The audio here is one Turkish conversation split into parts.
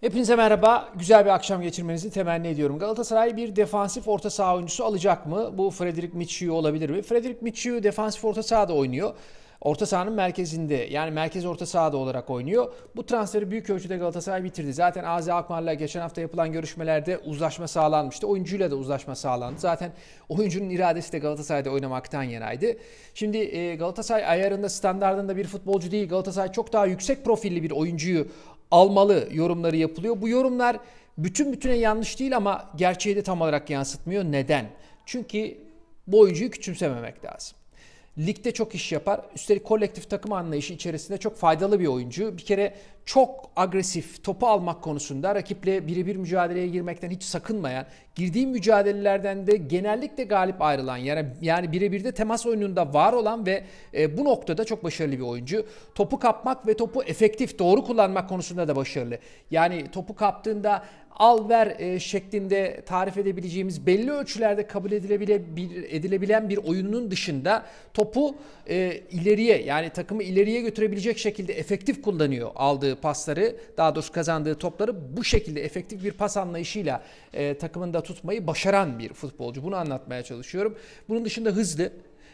Hepinize merhaba. Güzel bir akşam geçirmenizi temenni ediyorum. Galatasaray bir defansif orta saha oyuncusu alacak mı? Bu Frederick Michiu olabilir mi? Frederick Michiu defansif orta sahada oynuyor. Orta sahanın merkezinde yani merkez orta sahada olarak oynuyor. Bu transferi büyük ölçüde Galatasaray bitirdi. Zaten Azi Akmar'la geçen hafta yapılan görüşmelerde uzlaşma sağlanmıştı. Oyuncuyla da uzlaşma sağlandı. Zaten oyuncunun iradesi de Galatasaray'da oynamaktan yanaydı. Şimdi e, Galatasaray ayarında standartında bir futbolcu değil. Galatasaray çok daha yüksek profilli bir oyuncuyu almalı yorumları yapılıyor. Bu yorumlar bütün bütüne yanlış değil ama gerçeği de tam olarak yansıtmıyor. Neden? Çünkü bu oyuncuyu küçümsememek lazım. Ligde çok iş yapar. Üstelik kolektif takım anlayışı içerisinde çok faydalı bir oyuncu. Bir kere çok agresif, topu almak konusunda rakiple birebir mücadeleye girmekten hiç sakınmayan, girdiği mücadelelerden de genellikle galip ayrılan, yani yani birebir de temas oyununda var olan ve e, bu noktada çok başarılı bir oyuncu. Topu kapmak ve topu efektif, doğru kullanmak konusunda da başarılı. Yani topu kaptığında al ver e, şeklinde tarif edebileceğimiz belli ölçülerde kabul edilebile, bir- edilebilen bir oyunun dışında topu e, ileriye yani takımı ileriye götürebilecek şekilde efektif kullanıyor aldığı pasları daha doğrusu kazandığı topları bu şekilde efektif bir pas anlayışıyla e, takımında tutmayı başaran bir futbolcu. Bunu anlatmaya çalışıyorum. Bunun dışında hızlı,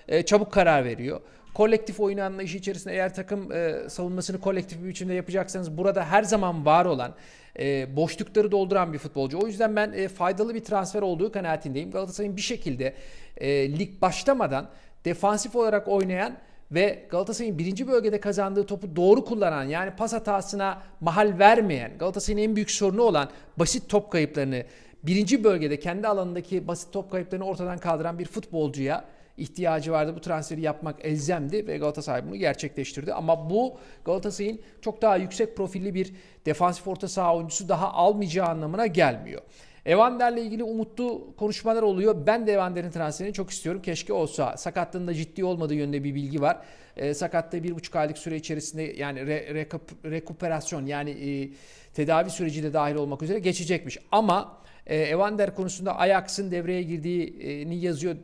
e, çabuk karar veriyor. Kolektif oyun anlayışı içerisinde eğer takım e, savunmasını kolektif bir biçimde yapacaksanız burada her zaman var olan e, boşlukları dolduran bir futbolcu. O yüzden ben e, faydalı bir transfer olduğu kanaatindeyim. Galatasaray'ın bir şekilde e, lig başlamadan defansif olarak oynayan ve Galatasaray'ın birinci bölgede kazandığı topu doğru kullanan yani pas hatasına mahal vermeyen Galatasaray'ın en büyük sorunu olan basit top kayıplarını birinci bölgede kendi alanındaki basit top kayıplarını ortadan kaldıran bir futbolcuya ihtiyacı vardı. Bu transferi yapmak elzemdi ve Galatasaray bunu gerçekleştirdi. Ama bu Galatasaray'ın çok daha yüksek profilli bir defansif orta saha oyuncusu daha almayacağı anlamına gelmiyor. Evander'le ilgili umutlu konuşmalar oluyor. Ben de Evander'in transferini çok istiyorum. Keşke olsa. Sakatlığında ciddi olmadığı yönde bir bilgi var. E, sakatlığı bir buçuk aylık süre içerisinde yani re- rekup- rekuperasyon yani e, tedavi süreci de dahil olmak üzere geçecekmiş. Ama e, Evander konusunda Ajax'ın devreye girdiğini yazıyor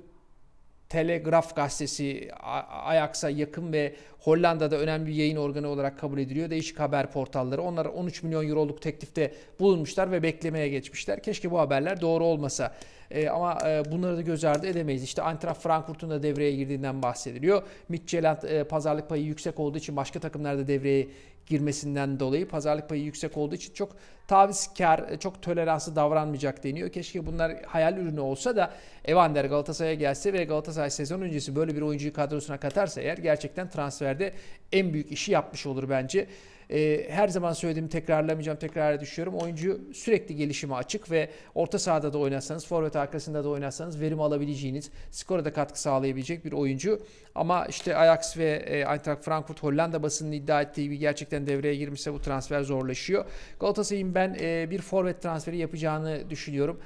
Telegraf gazetesi Ajax'a yakın ve Hollanda'da önemli bir yayın organı olarak kabul ediliyor. Değişik haber portalları. Onlar 13 milyon euroluk teklifte bulunmuşlar ve beklemeye geçmişler. Keşke bu haberler doğru olmasa. Ee, ama e, bunları da göz ardı edemeyiz. İşte Eintracht Frankfurt'un da devreye girdiğinden bahsediliyor. Midtjylland e, pazarlık payı yüksek olduğu için başka takımlar da devreye girmesinden dolayı pazarlık payı yüksek olduğu için çok tavizkar, çok toleranslı davranmayacak deniyor. Keşke bunlar hayal ürünü olsa da Evander Galatasaray'a gelse ve Galatasaray sezon öncesi böyle bir oyuncuyu kadrosuna katarsa eğer gerçekten transferde en büyük işi yapmış olur bence. Ee, her zaman söylediğimi tekrarlamayacağım, tekrara düşüyorum. Oyuncu sürekli gelişime açık ve orta sahada da oynarsanız, forvet arkasında da oynarsanız verim alabileceğiniz, skora da katkı sağlayabilecek bir oyuncu. Ama işte Ajax ve e, Eintracht Frankfurt Hollanda basının iddia ettiği gibi gerçekten devreye girmişse bu transfer zorlaşıyor. Galatasaray'ın ben e, bir forvet transferi yapacağını düşünüyorum.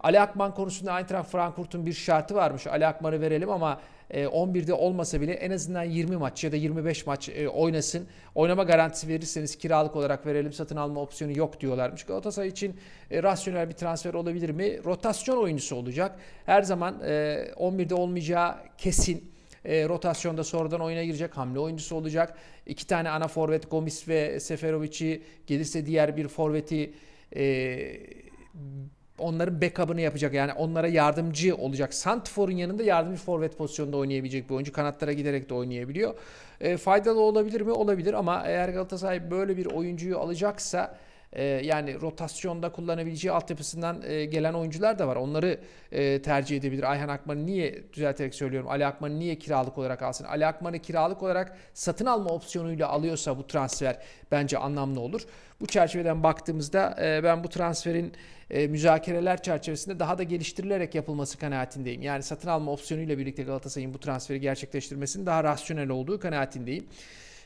Ali Akman konusunda Eintracht Frankfurt'un bir şartı varmış. Ali Akman'ı verelim ama e, 11'de olmasa bile en azından 20 maç ya da 25 maç e, oynasın. Oynama garantisi verirseniz kiralık olarak verelim satın alma opsiyonu yok diyorlarmış. Galatasaray için e, rasyonel bir transfer olabilir mi? Rotasyon oyuncusu olacak. Her zaman e, 11'de olmayacağı kesin. E, rotasyonda sonradan oyuna girecek hamle oyuncusu olacak. İki tane ana forvet Gomis ve Seferovic'i gelirse diğer bir forveti e, onların backup'ını yapacak. Yani onlara yardımcı olacak. Santfor'un yanında yardımcı forvet pozisyonunda oynayabilecek bir oyuncu. Kanatlara giderek de oynayabiliyor. E, faydalı olabilir mi? Olabilir ama eğer Galatasaray böyle bir oyuncuyu alacaksa e, yani rotasyonda kullanabileceği altyapısından e, gelen oyuncular da var. Onları e, tercih edebilir. Ayhan Akman'ı niye düzelterek söylüyorum. Ali Akman'ı niye kiralık olarak alsın? Ali Akman'ı kiralık olarak satın alma opsiyonuyla alıyorsa bu transfer bence anlamlı olur. Bu çerçeveden baktığımızda e, ben bu transferin e, müzakereler çerçevesinde daha da geliştirilerek yapılması kanaatindeyim. Yani satın alma opsiyonuyla birlikte Galatasaray'ın bu transferi gerçekleştirmesinin daha rasyonel olduğu kanaatindeyim.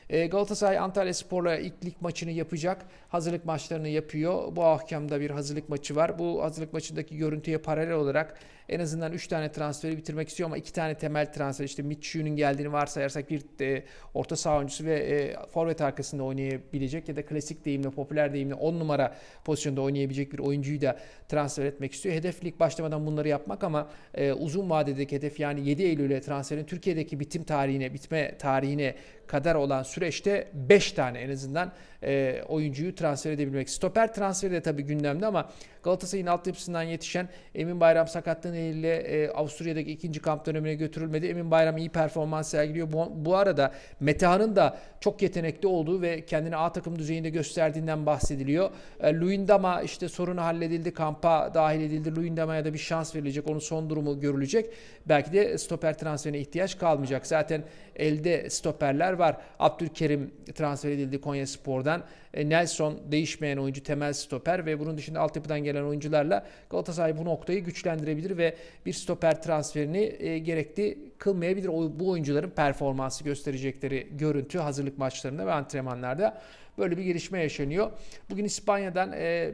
E, Galatasaray Antalya Spor'la ilk lig maçını yapacak. Hazırlık maçlarını yapıyor. Bu akşamda bir hazırlık maçı var. Bu hazırlık maçındaki görüntüye paralel olarak en azından 3 tane transferi bitirmek istiyor ama 2 tane temel transfer işte Mitchell'ün geldiğini varsayarsak bir e, orta saha oyuncusu ve e, forvet arkasında oynayabilecek ya da klasik deyimle popüler deyimle 10 numara pozisyonda oynayabilecek bir oyuncuyu da transfer etmek istiyor. Hedef lig başlamadan bunları yapmak ama e, uzun vadedeki hedef yani 7 Eylül'e transferin Türkiye'deki bitim tarihine, bitme tarihine kadar olan süreçte 5 tane en azından e, oyuncuyu transfer edebilmek. Stoper transferi de tabii gündemde ama Galatasaray'ın altyapısından yetişen Emin Bayram sakatlığı nedeniyle e, Avusturya'daki ikinci kamp dönemine götürülmedi. Emin Bayram iyi performans sergiliyor. Bu, bu arada Metehan'ın da çok yetenekli olduğu ve kendini A takım düzeyinde gösterdiğinden bahsediliyor. E, Luyendama işte sorunu halledildi. Kampa dahil edildi. Luyendama'ya da bir şans verilecek. Onun son durumu görülecek. Belki de stoper transferine ihtiyaç kalmayacak. Zaten elde stoperler var. Abdülkerim transfer edildi Konya Spor'dan. E, Nelson değişmeyen oyuncu temel stoper ve bunun dışında altyapıdan gelen oyuncularla Galatasaray bu noktayı güçlendirebilir ve bir stoper transferini e, gerekli kılmayabilir. Bu oyuncuların performansı gösterecekleri görüntü hazırlık maçlarında ve antrenmanlarda böyle bir gelişme yaşanıyor. Bugün İspanya'dan e,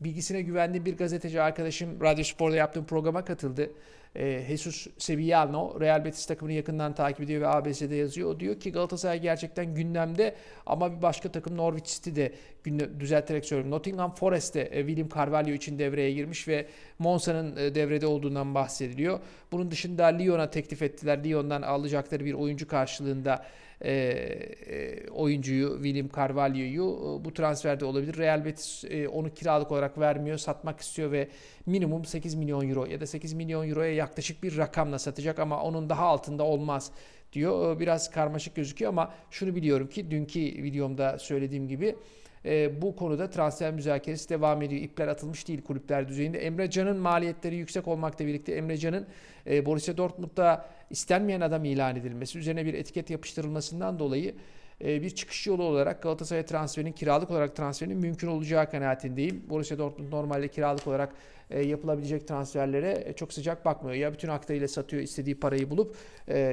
bilgisine güvendiğim bir gazeteci arkadaşım Radyo Spor'da yaptığım programa katıldı. E, Jesus Sevillano Real Betis takımını yakından takip ediyor ve ABS'de yazıyor. O diyor ki Galatasaray gerçekten gündemde ama bir başka takım Norwich City de düzelterek söylüyorum. Nottingham Forest'te e, William Carvalho için devreye girmiş ve Monsa'nın e, devrede olduğundan bahsediliyor. Bunun dışında Lyon'a teklif ettiler. Lyon'dan alacakları bir oyuncu karşılığında e, e, oyuncuyu William Carvalho'yu e, bu transferde olabilir. Real Betis e, onu kiralık olarak vermiyor, satmak istiyor ve minimum 8 milyon euro ya da 8 milyon euroya yaklaşık bir rakamla satacak ama onun daha altında olmaz diyor. Biraz karmaşık gözüküyor ama şunu biliyorum ki dünkü videomda söylediğim gibi e, bu konuda transfer müzakeresi devam ediyor. İpler atılmış değil kulüpler düzeyinde. Emre Can'ın maliyetleri yüksek olmakla birlikte Emre Can'ın e, Borussia Dortmund'da istenmeyen adam ilan edilmesi, üzerine bir etiket yapıştırılmasından dolayı e, bir çıkış yolu olarak Galatasaray transferinin kiralık olarak transferinin mümkün olacağı kanaatindeyim. Borussia Dortmund normalde kiralık olarak e, yapılabilecek transferlere e, çok sıcak bakmıyor. Ya bütün aktarıyla satıyor istediği parayı bulup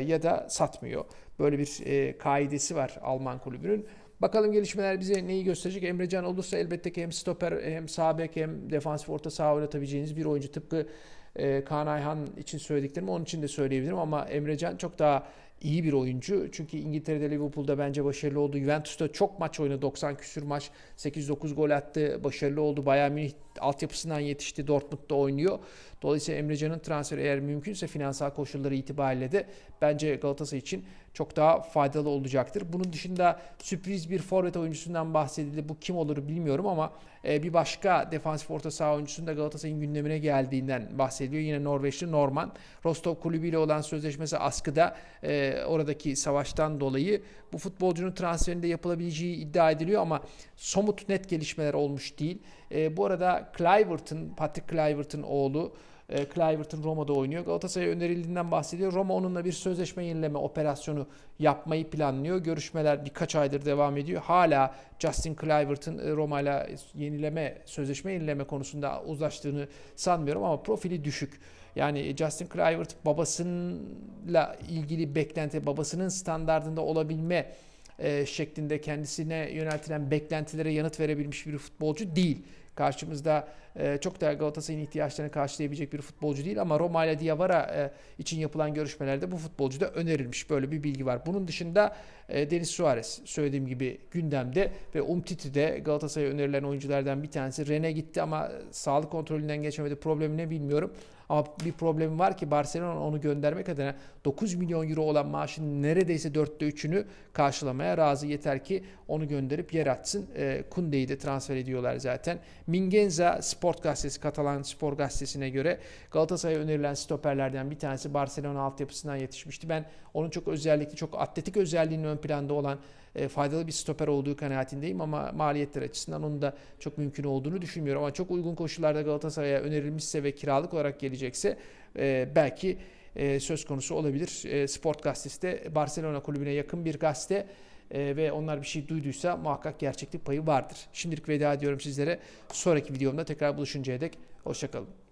ya da satmıyor. Böyle bir kaidesi var Alman kulübünün. Bakalım gelişmeler bize neyi gösterecek. Emrecan olursa elbette ki hem stoper hem sağ bek hem defansif orta saha oynatabileceğiniz bir oyuncu. Tıpkı e, Kaan Ayhan için söylediklerimi onun için de söyleyebilirim ama Emrecan çok daha iyi bir oyuncu. Çünkü İngiltere'de Liverpool'da bence başarılı oldu. Juventus'ta çok maç oynadı. 90 küsür maç. 8-9 gol attı. Başarılı oldu. Bayern Münih altyapısından yetişti. Dortmund'da oynuyor. Dolayısıyla Emrecan'ın transferi eğer mümkünse finansal koşulları itibariyle de bence Galatasaray için çok daha faydalı olacaktır. Bunun dışında sürpriz bir forvet oyuncusundan bahsedildi. Bu kim olur bilmiyorum ama e, bir başka defansif orta saha oyuncusunun da Galatasaray'ın gündemine geldiğinden bahsediliyor. Yine Norveçli Norman. Rostov kulübüyle olan sözleşmesi askıda e, oradaki savaştan dolayı bu futbolcunun transferinde yapılabileceği iddia ediliyor ama somut net gelişmeler olmuş değil. E, bu arada Kluivert'ın, Patrick Kluivert'ın oğlu e, Kluivert'ın Roma'da oynuyor. Galatasaray'a önerildiğinden bahsediyor. Roma onunla bir sözleşme yenileme operasyonu yapmayı planlıyor. Görüşmeler birkaç aydır devam ediyor. Hala Justin Kluivert'ın e, Roma ile yenileme, sözleşme yenileme konusunda uzlaştığını sanmıyorum ama profili düşük. Yani Justin Kluivert babasıyla ilgili beklenti, babasının standardında olabilme e, şeklinde kendisine yöneltilen beklentilere yanıt verebilmiş bir futbolcu değil. Karşımızda e, çok da Galatasaray'ın ihtiyaçlarını karşılayabilecek bir futbolcu değil ama Roma ile Diawara e, için yapılan görüşmelerde bu futbolcu da önerilmiş. Böyle bir bilgi var. Bunun dışında e, Denis Suarez söylediğim gibi gündemde ve Umtiti de Galatasaray'a önerilen oyunculardan bir tanesi. Rene gitti ama sağlık kontrolünden geçemedi. Problemi ne bilmiyorum. Ama bir problemi var ki Barcelona onu göndermek adına 9 milyon euro olan maaşın neredeyse dörtte üçünü karşılamaya razı. Yeter ki onu gönderip yer açsın. E, Kunde'yi de transfer ediyorlar zaten. Mingenza Sport Gazetesi, Katalan Spor Gazetesi'ne göre Galatasaray'a önerilen stoperlerden bir tanesi Barcelona altyapısından yetişmişti. Ben onun çok özellikli, çok atletik özelliğinin ön planda olan e, faydalı bir stoper olduğu kanaatindeyim ama maliyetler açısından onun da çok mümkün olduğunu düşünmüyorum. Ama çok uygun koşullarda Galatasaray'a önerilmişse ve kiralık olarak gelecekse e, belki e, söz konusu olabilir. E, Sport Gazetesi de Barcelona kulübüne yakın bir gazete e, ve onlar bir şey duyduysa muhakkak gerçeklik payı vardır. Şimdilik veda ediyorum sizlere. Sonraki videomda tekrar buluşuncaya dek hoşçakalın.